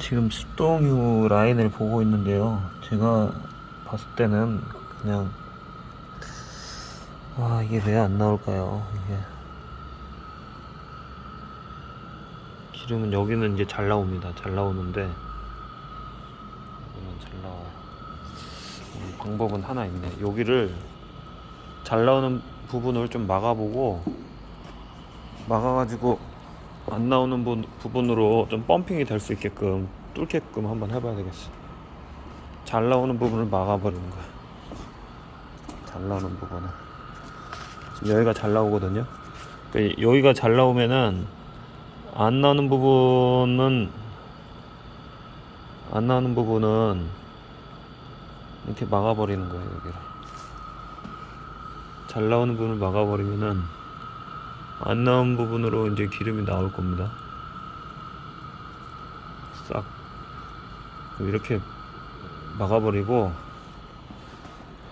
지금 수동유 라인을 보고 있는데요. 제가 봤을 때는 그냥 와 이게 왜 안 나올까요? 이게 기름은 여기는 이제 잘 나옵니다. 잘 나오는데 여기는 잘 나와요. 음, 방법은 하나 있네. 여기를 잘 나오는 부분을 좀 막아보고 막아가지고 안 나오는 부, 부분으로 좀 펌핑이 될 수 있게끔 뚫게끔 한번 해봐야 되겠어. 잘 나오는 부분을 막아버리는 거야. 잘 나오는 부분을. 지금 여기가 잘 나오거든요. 그러니까 여기가 잘 나오면은 안 나오는 부분은 안 나오는 부분은 이렇게 막아버리는 거예요 여기를. 잘 나오는 부분을 막아버리면은 안 나온 부분으로 이제 기름이 나올 겁니다. 싹 이렇게 막아버리고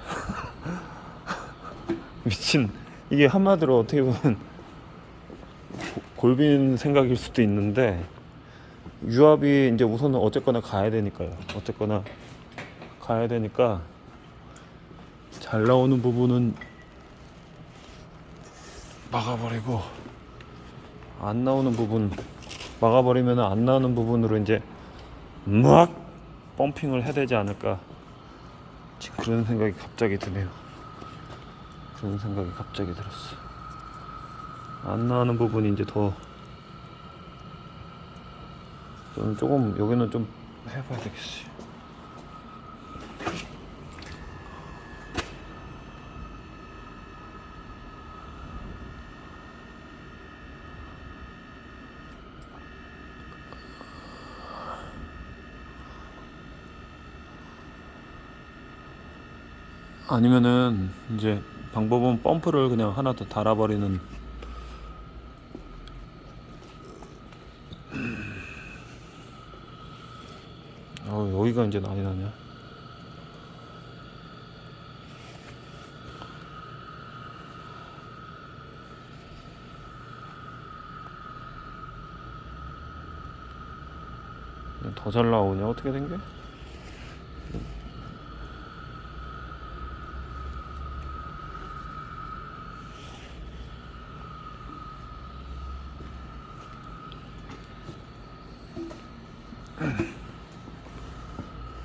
미친 이게 한마디로 어떻게 보면 고- 골빈 생각일 수도 있는데 유압이 이제 우선은 어쨌거나 가야 되니까요. 어쨌거나 가야 되니까 잘 나오는 부분은 막아버리고. 안 나오는 부분 막아버리면 안 나오는 부분으로 이제 막 펌핑을 해야 되지 않을까. 지금 그런 생각이 갑자기 드네요. 그런 생각이 갑자기 들었어. 안 나오는 부분이 이제 더 저는 조금 여기는 좀 해봐야 되겠어요 아니면은 이제 방법은 펌프를 그냥 하나 더 달아버리는. 어 여기가 이제 난리 나냐? 더 잘 나오냐? 어떻게 된 게?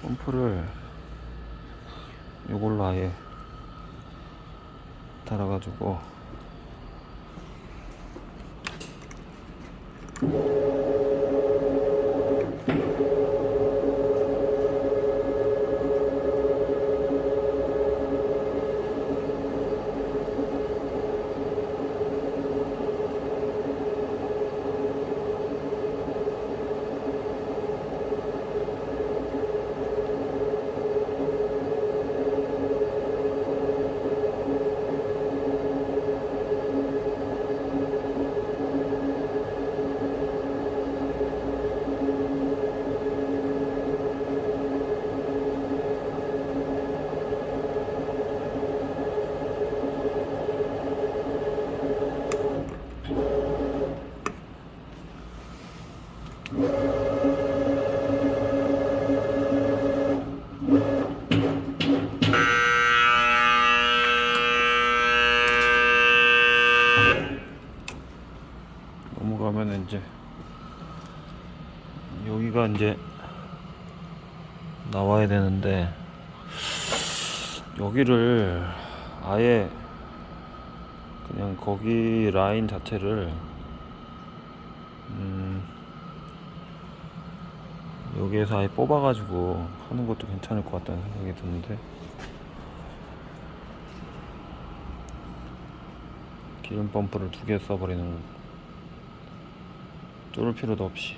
펌프를 이걸로 아예 달아가지고 넘어가면 이제 여기가 이제 나와야 되는데 여기를 아예 그냥 거기 라인 자체를 음 여기에서 아예 뽑아가지고 하는 것도 괜찮을 것 같다는 생각이 드는데 기름 펌프를 두 개 써버리는 뚫을 필요도 없이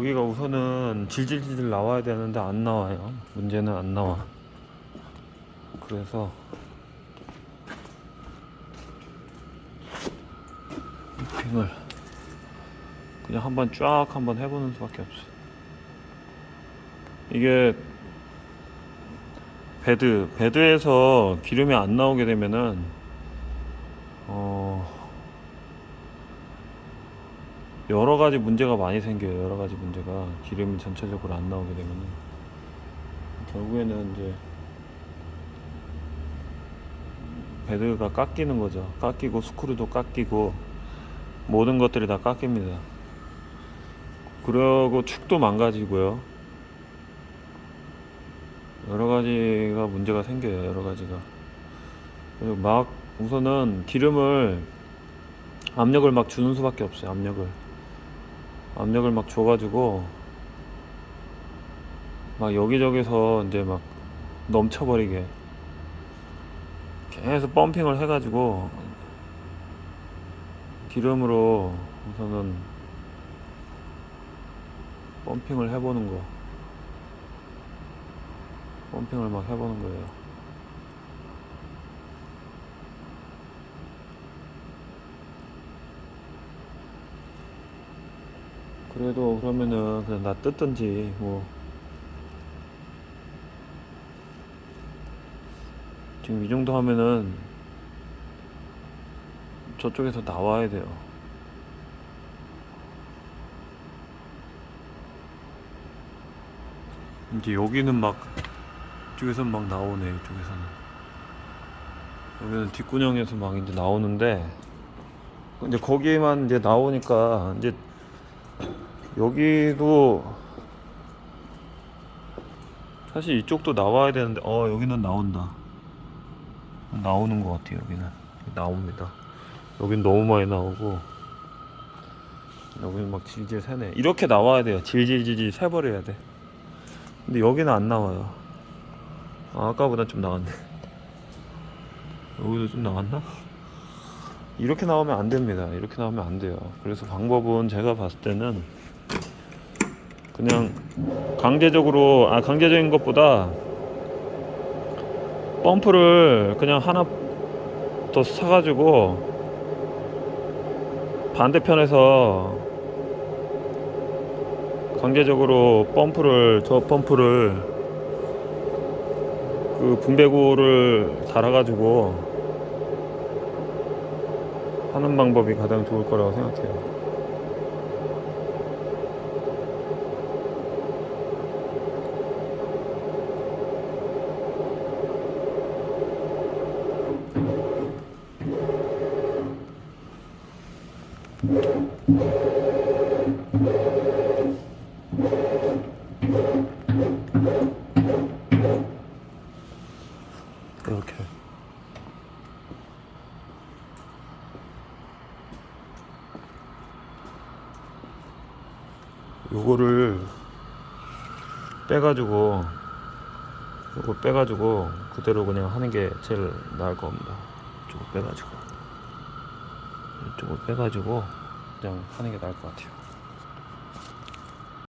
여기가 우선은 질질질 나와야 되는데 안 나와요. 문제는 안 나와. 그래서 핑을 그냥 한번 쫙 한번 해보는 수밖에 없어. 이게 베드 베드에서 기름이 안 나오게 되면은 여러 가지 문제가 많이 생겨요. 여러 가지 문제가 기름이 전체적으로 안 나오게 되면은 결국에는 이제 베드가 깎이는 거죠. 깎이고 스크류도 깎이고 모든 것들이 다 깎입니다. 그리고 축도 망가지고요. 여러 가지가 문제가 생겨요. 여러 가지가. 그리고 막 우선은 기름을 압력을 막 주는 수밖에 없어요. 압력을. 압력을 막 줘가지고 막 여기저기서 이제 막 넘쳐버리게 계속 펌핑을 해가지고 기름으로 우선은 펌핑을 해보는 거. 펌핑을 막 해보는 거예요 그래도 그러면은 그냥 나 뜯든지 뭐 지금 이 정도 하면은 저쪽에서 나와야 돼요. 이제 여기는 막 이쪽에서는 막 나오네 이쪽에서는 여기는 뒷구녕에서 막 이제 나오는데 이제 거기에만 이제 나오니까 이제 여기도 사실 이쪽도 나와야 되는데 어 여기는 나온다. 나오는 것 같아요 여기는. 나옵니다. 여긴 너무 많이 나오고 여기는 막 질질 새네. 이렇게 나와야 돼요. 질질질질 새버려야 돼. 근데 여기는 안 나와요. 아, 아까보다 좀 나왔네. 여기도 좀 나왔나? 이렇게 나오면 안 됩니다. 이렇게 나오면 안 돼요. 그래서 방법은 제가 봤을 때는 그냥 강제적으로 아 강제적인 것보다 펌프를 그냥 하나 더 사가지고 반대편에서 강제적으로 펌프를 저 펌프를 그 분배구를 달아가지고 하는 방법이 가장 좋을 거라고 생각해요. 이렇게 요거를 빼가지고 요거 빼가지고 그대로 그냥 하는 게 제일 나을 겁니다. 이쪽을 빼가지고. 이쪽을 빼가지고 그냥 하는 게 나을 것 같아요